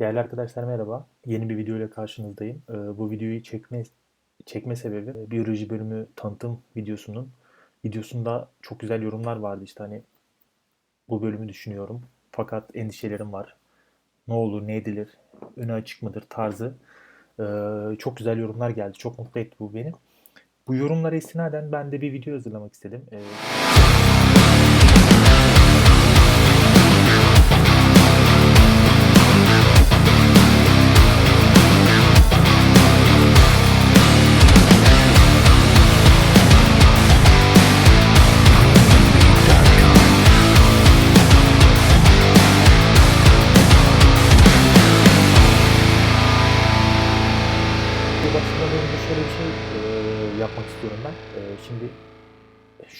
Değerli arkadaşlar merhaba. Yeni bir video ile karşınızdayım. Ee, bu videoyu çekme çekme sebebi e, biyoloji bölümü tanıtım videosunun videosunda çok güzel yorumlar vardı işte hani bu bölümü düşünüyorum fakat endişelerim var. Ne olur ne edilir, önü açık mıdır tarzı ee, çok güzel yorumlar geldi. Çok mutlu etti bu beni. Bu yorumlara istinaden ben de bir video hazırlamak istedim. Ee,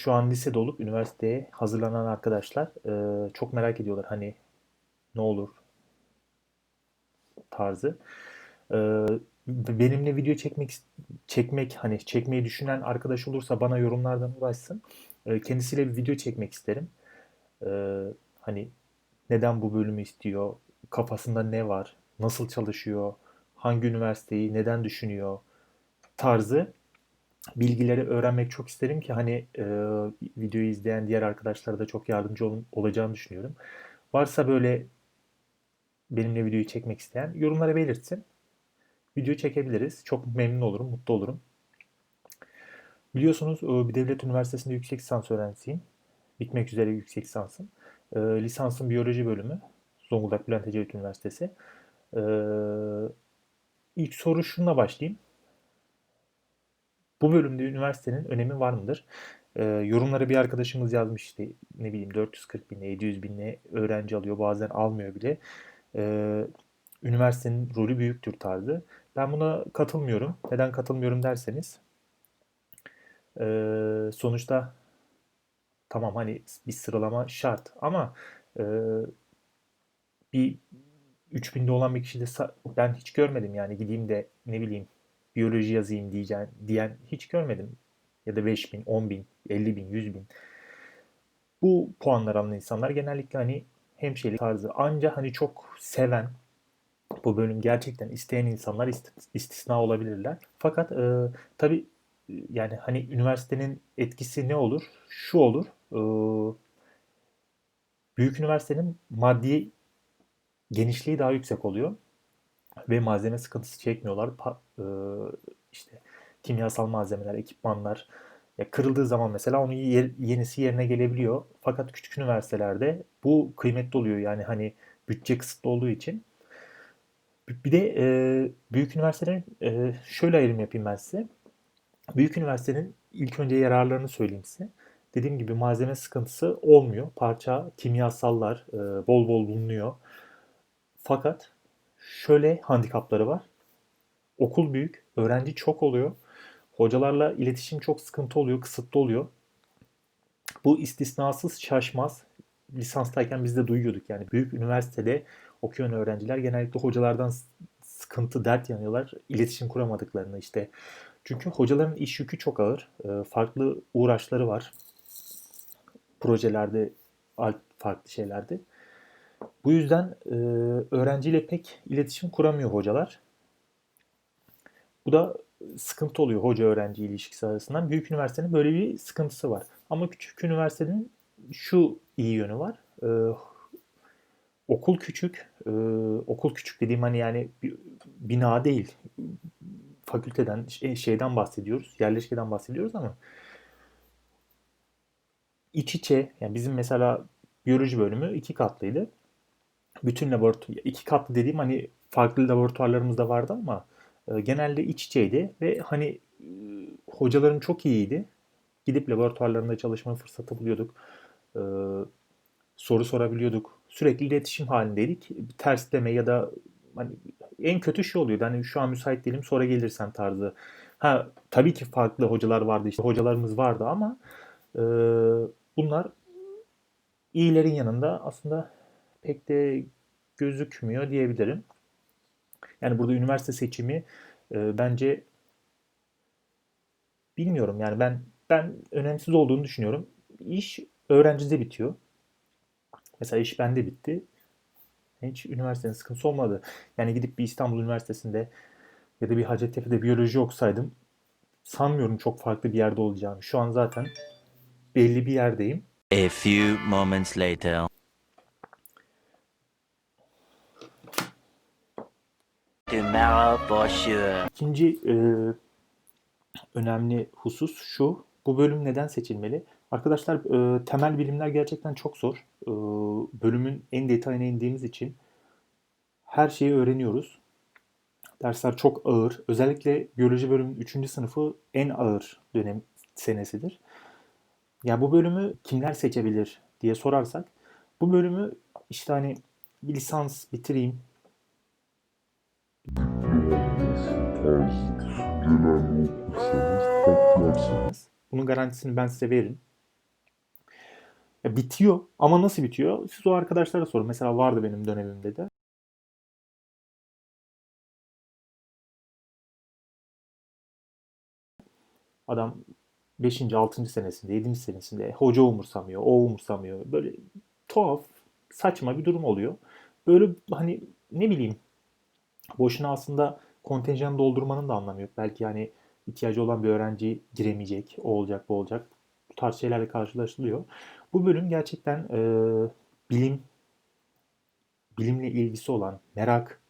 şu an lisede olup üniversiteye hazırlanan arkadaşlar e, çok merak ediyorlar hani ne olur tarzı. E, benimle video çekmek çekmek hani çekmeyi düşünen arkadaş olursa bana yorumlardan ulaşsın. E, kendisiyle bir video çekmek isterim. E, hani neden bu bölümü istiyor, kafasında ne var, nasıl çalışıyor, hangi üniversiteyi neden düşünüyor tarzı bilgileri öğrenmek çok isterim ki hani e, videoyu izleyen diğer arkadaşlara da çok yardımcı olun, olacağını düşünüyorum. Varsa böyle benimle videoyu çekmek isteyen yorumlara belirtsin. Video çekebiliriz. Çok memnun olurum, mutlu olurum. Biliyorsunuz e, bir devlet üniversitesinde yüksek lisans öğrencisiyim. Bitmek üzere yüksek lisansım. E, lisansım biyoloji bölümü. Zonguldak Bülent Ecevit Üniversitesi. E, ilk soru şununla başlayayım. Bu bölümde üniversitenin önemi var mıdır? Ee, yorumlara bir arkadaşımız yazmış işte ne bileyim 440 binle 700 binle öğrenci alıyor bazen almıyor bile. Ee, üniversitenin rolü büyüktür tarzı. Ben buna katılmıyorum. Neden katılmıyorum derseniz ee, sonuçta tamam hani bir sıralama şart ama e, bir 3000'de olan bir kişi de ben hiç görmedim yani gideyim de ne bileyim biyoloji yazayım diyeceğim, diyen hiç görmedim. Ya da 5000, 10000, 50000, 100000. Bu puanlar alan insanlar genellikle hani hemşirelik tarzı anca hani çok seven bu bölüm gerçekten isteyen insanlar istisna olabilirler. Fakat e, tabi yani hani üniversitenin etkisi ne olur? Şu olur. E, büyük üniversitenin maddi genişliği daha yüksek oluyor ve malzeme sıkıntısı çekmiyorlar. Pa, e, işte kimyasal malzemeler, ekipmanlar ya kırıldığı zaman mesela onun yer, yenisi yerine gelebiliyor. Fakat küçük üniversitelerde bu kıymetli oluyor. Yani hani bütçe kısıtlı olduğu için. Bir de e, büyük üniversitelerin e, şöyle ayrım yapayım ben size. Büyük üniversitenin ilk önce yararlarını söyleyeyim size. Dediğim gibi malzeme sıkıntısı olmuyor. Parça, kimyasallar e, bol bol bulunuyor. Fakat şöyle handikapları var. Okul büyük, öğrenci çok oluyor. Hocalarla iletişim çok sıkıntı oluyor, kısıtlı oluyor. Bu istisnasız şaşmaz. Lisanstayken biz de duyuyorduk yani büyük üniversitede okuyan öğrenciler genellikle hocalardan sıkıntı, dert yanıyorlar. İletişim kuramadıklarını işte. Çünkü hocaların iş yükü çok ağır. Ee, farklı uğraşları var. Projelerde, farklı şeylerde. Bu yüzden e, öğrenciyle pek iletişim kuramıyor hocalar. Bu da sıkıntı oluyor hoca öğrenci ilişkisi arasından. Büyük üniversitenin böyle bir sıkıntısı var. Ama küçük üniversitenin şu iyi yönü var. Ee, okul küçük. Ee, okul küçük dediğim hani yani bina değil. Fakülteden şeyden bahsediyoruz. Yerleşkeden bahsediyoruz ama iç içe yani bizim mesela biyoloji bölümü iki katlıydı bütün laboratuvar, iki katlı dediğim hani farklı laboratuvarlarımız da vardı ama e, genelde iç içeydi ve hani e, hocalarım çok iyiydi. Gidip laboratuvarlarında çalışma fırsatı buluyorduk. E, soru sorabiliyorduk. Sürekli iletişim halindeydik. Bir tersleme ya da hani en kötü şey oluyordu. Hani şu an müsait değilim sonra gelirsen tarzı. Ha tabii ki farklı hocalar vardı işte hocalarımız vardı ama e, bunlar iyilerin yanında aslında pek de gözükmüyor diyebilirim. Yani burada üniversite seçimi e, bence bilmiyorum yani ben ben önemsiz olduğunu düşünüyorum. İş öğrencide bitiyor. Mesela iş bende bitti. Hiç üniversitenin sıkıntısı olmadı. Yani gidip bir İstanbul Üniversitesi'nde ya da bir Hacettepe'de biyoloji okusaydım sanmıyorum çok farklı bir yerde olacağını. Şu an zaten belli bir yerdeyim. A few moments later. Sure. İkinci e, önemli husus şu. Bu bölüm neden seçilmeli? Arkadaşlar e, temel bilimler gerçekten çok zor. E, bölümün en detayına indiğimiz için her şeyi öğreniyoruz. Dersler çok ağır. Özellikle biyoloji bölümünün 3. sınıfı en ağır dönem senesidir. Ya bu bölümü kimler seçebilir diye sorarsak bu bölümü işte hani bir lisans bitireyim, patlarsınız. Bunun garantisini ben size veririm. Ya bitiyor ama nasıl bitiyor? Siz o arkadaşlara sorun. Mesela vardı benim dönemimde de. Adam 5. 6. senesinde, 7. senesinde hoca umursamıyor, o umursamıyor. Böyle tuhaf, saçma bir durum oluyor. Böyle hani ne bileyim boşuna aslında kontenjan doldurmanın da anlamı yok. Belki yani ihtiyacı olan bir öğrenci giremeyecek, o olacak, bu olacak. Bu tarz şeylerle karşılaşılıyor. Bu bölüm gerçekten e, bilim, bilimle ilgisi olan, merak,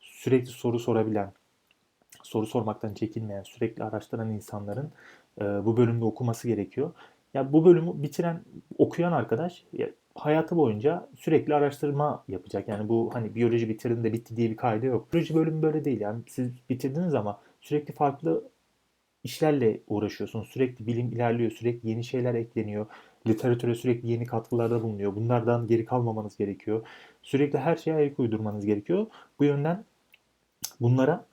sürekli soru sorabilen, soru sormaktan çekinmeyen, sürekli araştıran insanların e, bu bölümde okuması gerekiyor. Ya bu bölümü bitiren, okuyan arkadaş ya, hayatı boyunca sürekli araştırma yapacak. Yani bu hani biyoloji bitirdim de bitti diye bir kaydı yok. Biyoloji bölümü böyle değil. Yani siz bitirdiniz ama sürekli farklı işlerle uğraşıyorsunuz. Sürekli bilim ilerliyor, sürekli yeni şeyler ekleniyor. Literatüre sürekli yeni katkılarda bulunuyor. Bunlardan geri kalmamanız gerekiyor. Sürekli her şeye ayak uydurmanız gerekiyor. Bu yönden bunlara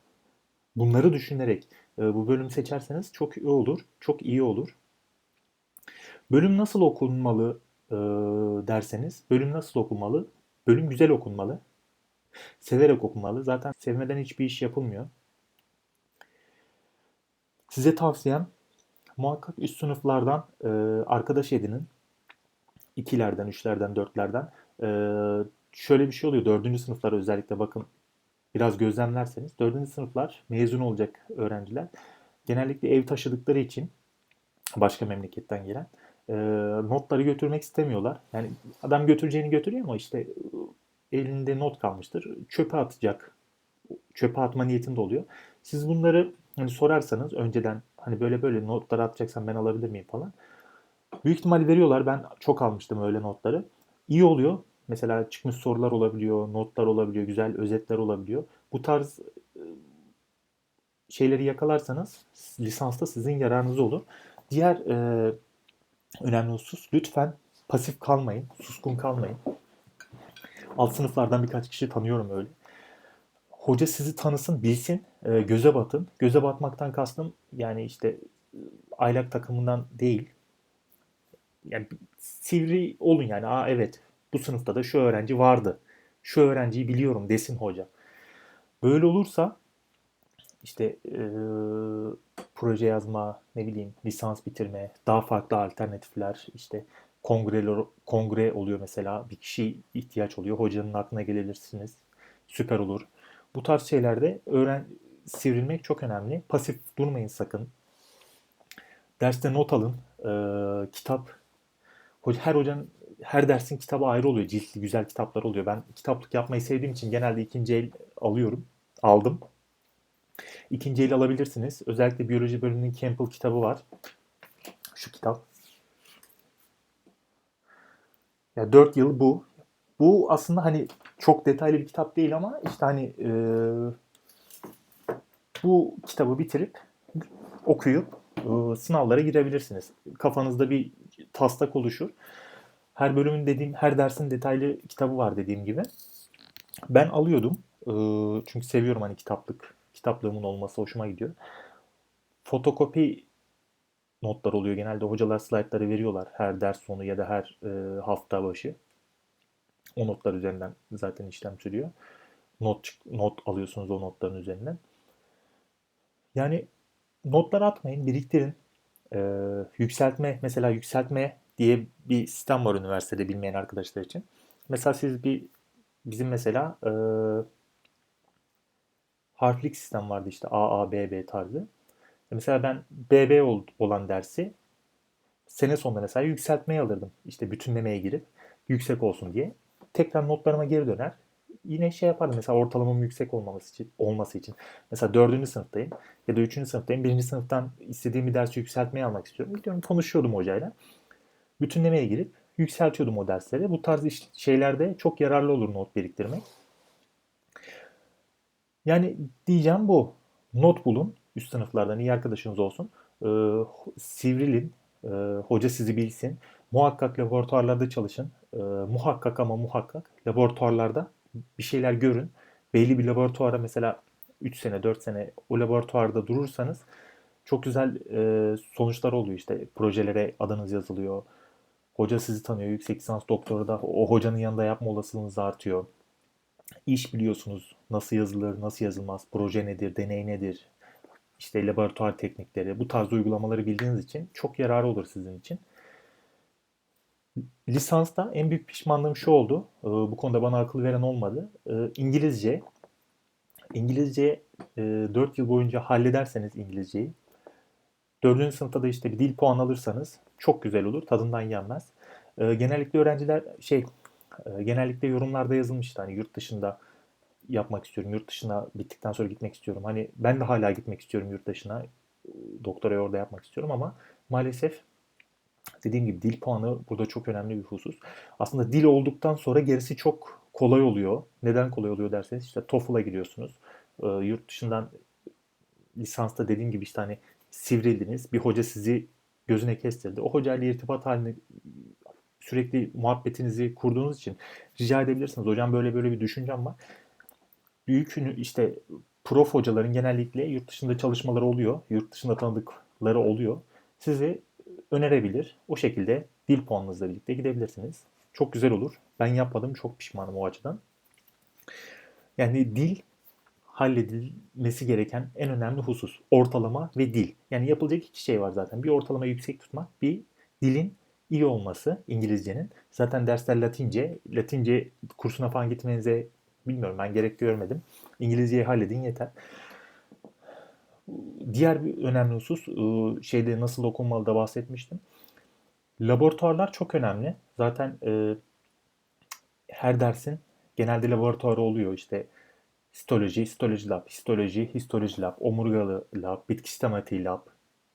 bunları düşünerek e, bu bölümü seçerseniz çok iyi olur. Çok iyi olur. Bölüm nasıl okunmalı e, derseniz, bölüm nasıl okunmalı? Bölüm güzel okunmalı. Severek okunmalı. Zaten sevmeden hiçbir iş yapılmıyor. Size tavsiyem muhakkak üst sınıflardan e, arkadaş edinin. İkilerden, üçlerden, dörtlerden. E, şöyle bir şey oluyor. Dördüncü sınıflar özellikle bakın biraz gözlemlerseniz. Dördüncü sınıflar mezun olacak öğrenciler. Genellikle ev taşıdıkları için başka memleketten gelen e, notları götürmek istemiyorlar. Yani adam götüreceğini götürüyor ama işte e, elinde not kalmıştır. Çöpe atacak. Çöpe atma niyetinde oluyor. Siz bunları hani sorarsanız önceden hani böyle böyle notları atacaksan ben alabilir miyim falan. Büyük ihtimal veriyorlar. Ben çok almıştım öyle notları. İyi oluyor. Mesela çıkmış sorular olabiliyor, notlar olabiliyor, güzel özetler olabiliyor. Bu tarz e, şeyleri yakalarsanız lisansta sizin yararınız olur. Diğer e, önemli husus lütfen pasif kalmayın, suskun kalmayın. Alt sınıflardan birkaç kişi tanıyorum öyle. Hoca sizi tanısın, bilsin, e, göze batın. Göze batmaktan kastım yani işte e, aylak takımından değil. Yani sivri olun yani. Aa evet bu sınıfta da şu öğrenci vardı. Şu öğrenciyi biliyorum desin hoca. Böyle olursa işte e, proje yazma, ne bileyim lisans bitirme, daha farklı alternatifler, işte kongreler, kongre oluyor mesela. Bir kişi ihtiyaç oluyor. Hocanın aklına gelebilirsiniz. Süper olur. Bu tarz şeylerde öğren sivrilmek çok önemli. Pasif durmayın sakın. Derste not alın. Ee, kitap her hocanın her dersin kitabı ayrı oluyor. Ciltli güzel kitaplar oluyor. Ben kitaplık yapmayı sevdiğim için genelde ikinci el alıyorum. Aldım. İkinci el alabilirsiniz. Özellikle biyoloji bölümünün Campbell kitabı var. Şu kitap. Ya 4 yıl bu. Bu aslında hani çok detaylı bir kitap değil ama işte hani e, bu kitabı bitirip okuyup e, sınavlara girebilirsiniz. Kafanızda bir taslak oluşur. Her bölümün dediğim, her dersin detaylı kitabı var dediğim gibi. Ben alıyordum. E, çünkü seviyorum hani kitaplık. Kitaplığımın olması hoşuma gidiyor. Fotokopi notlar oluyor. Genelde hocalar slaytları veriyorlar her ders sonu ya da her e, hafta başı. O notlar üzerinden zaten işlem sürüyor. Not not alıyorsunuz o notların üzerinden. Yani notlar atmayın, biriktirin. Ee, yükseltme, mesela yükseltme diye bir sistem var üniversitede bilmeyen arkadaşlar için. Mesela siz bir bizim mesela e, harflik sistem vardı işte A, A, B, B tarzı. Mesela ben BB ol- olan dersi sene sonunda mesela yükseltmeye alırdım. İşte bütünlemeye girip yüksek olsun diye. Tekrar notlarıma geri döner. Yine şey yapardım mesela ortalamamın yüksek olmaması için, olması için. Mesela dördüncü sınıftayım ya da üçüncü sınıftayım. Birinci sınıftan istediğim bir dersi yükseltmeye almak istiyorum. Gidiyorum konuşuyordum hocayla. Bütünlemeye girip yükseltiyordum o dersleri. Bu tarz şeylerde çok yararlı olur not biriktirmek. Yani diyeceğim bu. Not bulun. Üst sınıflardan iyi arkadaşınız olsun. Ee, sivrilin. Ee, hoca sizi bilsin. Muhakkak laboratuvarlarda çalışın. Ee, muhakkak ama muhakkak laboratuvarlarda bir şeyler görün. Belli bir laboratuvara mesela 3 sene 4 sene o laboratuvarda durursanız çok güzel e, sonuçlar oluyor işte. Projelere adınız yazılıyor. Hoca sizi tanıyor. Yüksek lisans doktora da o hocanın yanında yapma olasılığınız artıyor. İş biliyorsunuz. Nasıl yazılır, nasıl yazılmaz, proje nedir, deney nedir, işte laboratuvar teknikleri, bu tarz uygulamaları bildiğiniz için çok yararı olur sizin için. Lisansta en büyük pişmanlığım şu oldu. Ee, Bu konuda bana akıl veren olmadı. Ee, İngilizce. İngilizce 4 yıl boyunca hallederseniz İngilizceyi, 4. sınıfta da işte bir dil puan alırsanız çok güzel olur. Tadından yenmez. Genellikle öğrenciler şey e, genellikle yorumlarda yazılmıştı hani yurt dışında yapmak istiyorum. Yurt dışına bittikten sonra gitmek istiyorum. Hani ben de hala gitmek istiyorum yurt dışına. Doktorayı orada yapmak istiyorum ama maalesef dediğim gibi dil puanı burada çok önemli bir husus. Aslında dil olduktan sonra gerisi çok kolay oluyor. Neden kolay oluyor derseniz işte TOEFL'a giriyorsunuz. Ee, yurt dışından lisansta dediğim gibi işte hani sivrildiniz. Bir hoca sizi gözüne kestirdi. O hocayla irtibat halini sürekli muhabbetinizi kurduğunuz için rica edebilirsiniz. Hocam böyle böyle bir düşüncem var. Büyük işte prof hocaların genellikle yurt dışında çalışmaları oluyor. Yurt dışında tanıdıkları oluyor. Sizi önerebilir. O şekilde dil puanınızla birlikte gidebilirsiniz. Çok güzel olur. Ben yapmadım. Çok pişmanım o açıdan. Yani dil halledilmesi gereken en önemli husus. Ortalama ve dil. Yani yapılacak iki şey var zaten. Bir ortalama yüksek tutmak, bir dilin iyi olması İngilizcenin. Zaten dersler Latince. Latince kursuna falan gitmenize bilmiyorum ben gerek görmedim. İngilizceyi halledin yeter. Diğer bir önemli husus ıı, şeyde nasıl okunmalı da bahsetmiştim. Laboratuvarlar çok önemli. Zaten e, her dersin genelde laboratuvarı oluyor. İşte histoloji, histoloji lab, histoloji, histoloji lab, omurgalı lab, bitki sistematiği lab,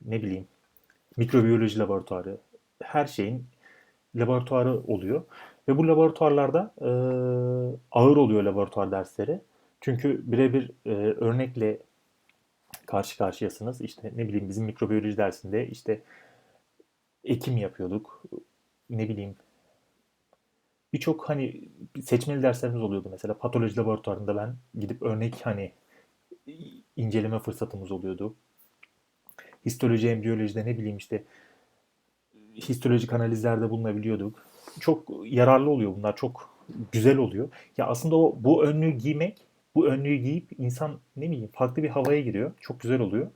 ne bileyim mikrobiyoloji laboratuvarı, her şeyin laboratuvarı oluyor. Ve bu laboratuvarlarda e, ağır oluyor laboratuvar dersleri. Çünkü birebir e, örnekle karşı karşıyasınız. İşte ne bileyim bizim mikrobiyoloji dersinde işte ekim yapıyorduk. Ne bileyim birçok hani seçmeli derslerimiz oluyordu mesela patoloji laboratuvarında ben gidip örnek hani inceleme fırsatımız oluyordu. Histoloji, embriyolojide ne bileyim işte histolojik analizlerde bulunabiliyorduk. Çok yararlı oluyor bunlar. Çok güzel oluyor. Ya aslında o bu önlüğü giymek, bu önlüğü giyip insan ne bileyim farklı bir havaya giriyor. Çok güzel oluyor.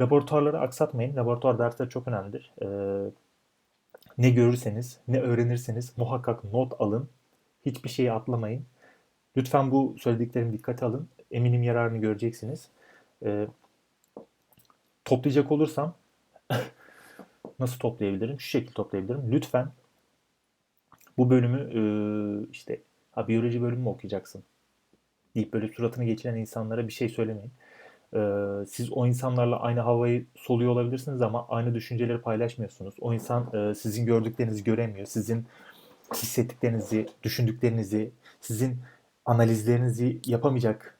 Laboratuvarları aksatmayın. Laboratuvar dersleri çok önemlidir. Ee, ne görürseniz, ne öğrenirseniz muhakkak not alın. Hiçbir şeyi atlamayın. Lütfen bu söylediklerimi dikkate alın. Eminim yararını göreceksiniz. Ee, toplayacak olursam nasıl toplayabilirim? Şu şekilde toplayabilirim. Lütfen bu bölümü e, işte ha, biyoloji bölümü mü okuyacaksın? deyip böyle suratını geçiren insanlara bir şey söylemeyin. Ee, siz o insanlarla aynı havayı soluyor olabilirsiniz ama aynı düşünceleri paylaşmıyorsunuz. O insan e, sizin gördüklerinizi göremiyor. Sizin hissettiklerinizi, düşündüklerinizi, sizin analizlerinizi yapamayacak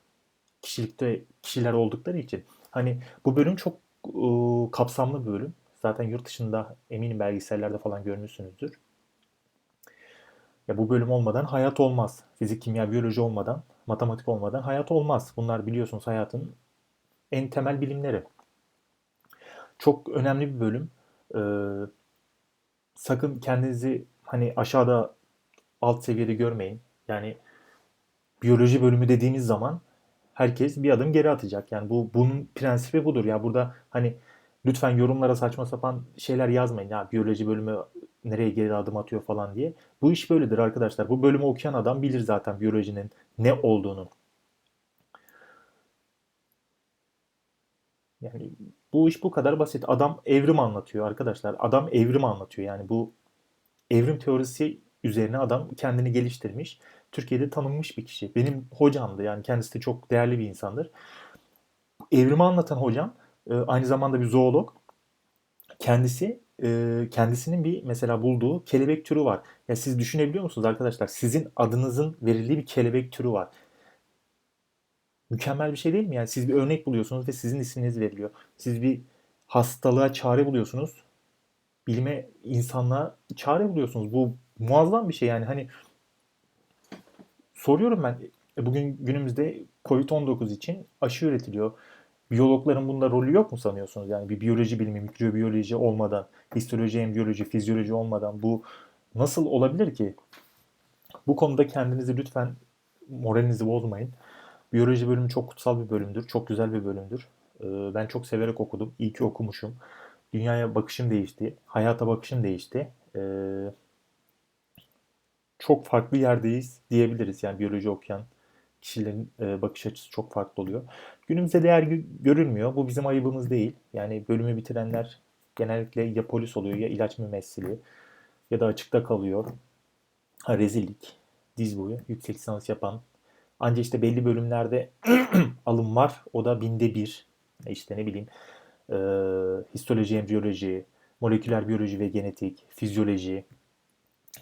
kişilikte kişiler oldukları için hani bu bölüm çok e, kapsamlı bir bölüm. Zaten yurt dışında eminim belgesellerde falan görmüşsünüzdür. Ya bu bölüm olmadan hayat olmaz. Fizik, kimya, biyoloji olmadan, matematik olmadan hayat olmaz. Bunlar biliyorsunuz hayatın en temel bilimleri. Çok önemli bir bölüm. Ee, sakın kendinizi hani aşağıda alt seviyede görmeyin. Yani biyoloji bölümü dediğimiz zaman herkes bir adım geri atacak. Yani bu bunun prensibi budur. Ya burada hani lütfen yorumlara saçma sapan şeyler yazmayın. Ya biyoloji bölümü nereye geri adım atıyor falan diye. Bu iş böyledir arkadaşlar. Bu bölümü okuyan adam bilir zaten biyolojinin ne olduğunu. Yani bu iş bu kadar basit. Adam evrim anlatıyor arkadaşlar. Adam evrim anlatıyor. Yani bu evrim teorisi üzerine adam kendini geliştirmiş. Türkiye'de tanınmış bir kişi. Benim hocamdı. Yani kendisi de çok değerli bir insandır. Evrimi anlatan hocam e, aynı zamanda bir zoolog. Kendisi e, kendisinin bir mesela bulduğu kelebek türü var. Ya siz düşünebiliyor musunuz arkadaşlar? Sizin adınızın verildiği bir kelebek türü var. Mükemmel bir şey değil mi? Yani siz bir örnek buluyorsunuz ve sizin isminiz veriliyor. Siz bir hastalığa çare buluyorsunuz. Bilime, insanlığa çare buluyorsunuz. Bu muazzam bir şey yani. Hani soruyorum ben e, bugün günümüzde COVID-19 için aşı üretiliyor. Biyologların bunda rolü yok mu sanıyorsunuz? Yani bir biyoloji bilimi, mikrobiyoloji olmadan, histoloji, embiyoloji, fizyoloji olmadan bu nasıl olabilir ki? Bu konuda kendinizi lütfen moralinizi bozmayın. Biyoloji bölümü çok kutsal bir bölümdür. Çok güzel bir bölümdür. Ee, Ben çok severek okudum. İyi ki okumuşum. Dünyaya bakışım değişti. Hayata bakışım değişti. Ee, Çok farklı yerdeyiz diyebiliriz. Yani biyoloji okuyan kişilerin e, bakış açısı çok farklı oluyor. Günümüzde değer gö- görülmüyor. Bu bizim ayıbımız değil. Yani bölümü bitirenler genellikle ya polis oluyor ya ilaç mümessili ya da açıkta kalıyor. Ha, rezillik. Diz boyu. Yüksek lisans yapan. Anca işte belli bölümlerde alım var. O da binde bir. E İşte ne bileyim e, histoloji, embriyoloji, moleküler biyoloji ve genetik, fizyoloji,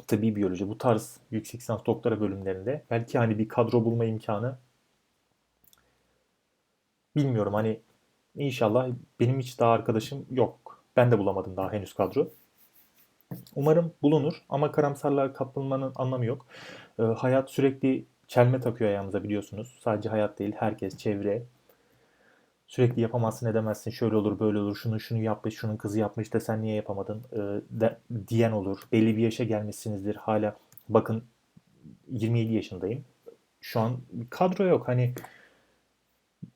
tıbbi biyoloji bu tarz yüksek lisans doktora bölümlerinde belki hani bir kadro bulma imkanı bilmiyorum hani inşallah benim hiç daha arkadaşım yok. Ben de bulamadım daha henüz kadro. Umarım bulunur ama karamsarlığa kapılmanın anlamı yok. Ee, hayat sürekli çelme takıyor ayağımıza biliyorsunuz. Sadece hayat değil, herkes, çevre. Sürekli yapamazsın, edemezsin, şöyle olur, böyle olur, şunu şunu yapmış, şunun kızı yapmış da sen niye yapamadın ee, de- diyen olur. Belli bir yaşa gelmişsinizdir hala. Bakın 27 yaşındayım. Şu an kadro yok. Hani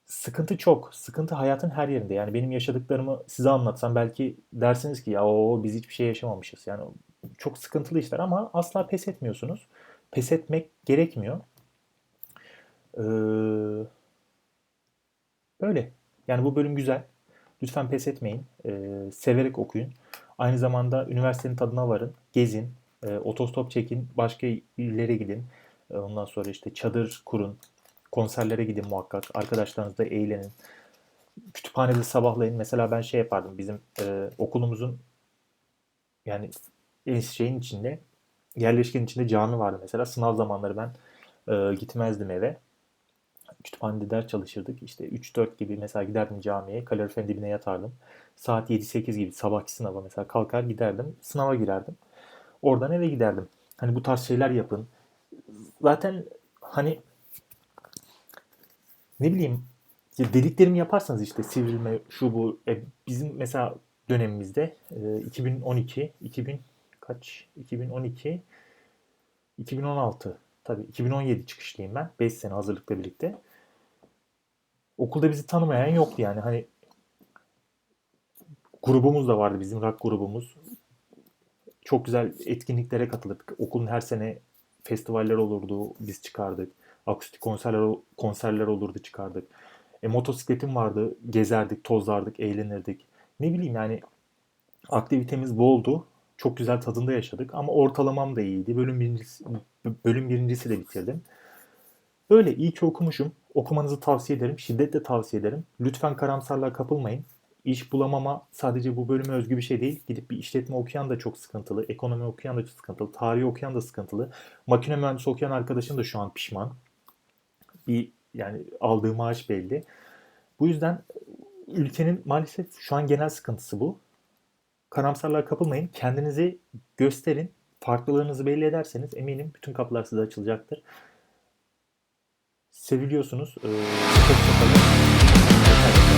sıkıntı çok. Sıkıntı hayatın her yerinde. Yani benim yaşadıklarımı size anlatsam belki dersiniz ki ya o biz hiçbir şey yaşamamışız. Yani çok sıkıntılı işler ama asla pes etmiyorsunuz. Pes etmek gerekmiyor. Ee, böyle. Yani bu bölüm güzel. Lütfen pes etmeyin. Ee, severek okuyun. Aynı zamanda üniversitenin tadına varın. Gezin. E, otostop çekin. Başka illere gidin. E, ondan sonra işte çadır kurun. Konserlere gidin muhakkak. Arkadaşlarınızla eğlenin. Kütüphanede sabahlayın. Mesela ben şey yapardım. Bizim e, okulumuzun yani şeyin içinde yerleşkenin içinde cami vardı mesela. Sınav zamanları ben e, gitmezdim eve. Kütüphanede ders çalışırdık. İşte 3-4 gibi mesela giderdim camiye. Kaloriferin dibine yatardım. Saat 7-8 gibi sabahki sınava mesela kalkar giderdim. Sınava girerdim. Oradan eve giderdim. Hani bu tarz şeyler yapın. Zaten hani ne bileyim ya dediklerimi yaparsanız işte sivrilme şu bu E, bizim mesela dönemimizde e, 2012 2000 kaç 2012 2016 tabii 2017 çıkışlıyım ben 5 sene hazırlıkla birlikte. Okulda bizi tanımayan yoktu yani hani grubumuz da vardı bizim rock grubumuz. Çok güzel etkinliklere katılırdık. Okulun her sene festivaller olurdu biz çıkardık akustik konserler konserler olurdu çıkardık e, motosikletim vardı gezerdik tozlardık eğlenirdik ne bileyim yani aktivitemiz boldu çok güzel tadında yaşadık ama ortalamam da iyiydi bölüm birincisi, bölüm birincisi de bitirdim Öyle iyi ki okumuşum. Okumanızı tavsiye ederim. Şiddetle tavsiye ederim. Lütfen karamsarlığa kapılmayın. İş bulamama sadece bu bölüme özgü bir şey değil. Gidip bir işletme okuyan da çok sıkıntılı. Ekonomi okuyan da çok sıkıntılı. Tarih okuyan da sıkıntılı. Makine mühendisi okuyan arkadaşım da şu an pişman. Bir yani aldığı maaş belli. Bu yüzden ülkenin maalesef şu an genel sıkıntısı bu. Karamsarlığa kapılmayın. Kendinizi gösterin. Farklılığınızı belli ederseniz eminim bütün kapılar size açılacaktır. Seviliyorsunuz. Ee, çok çok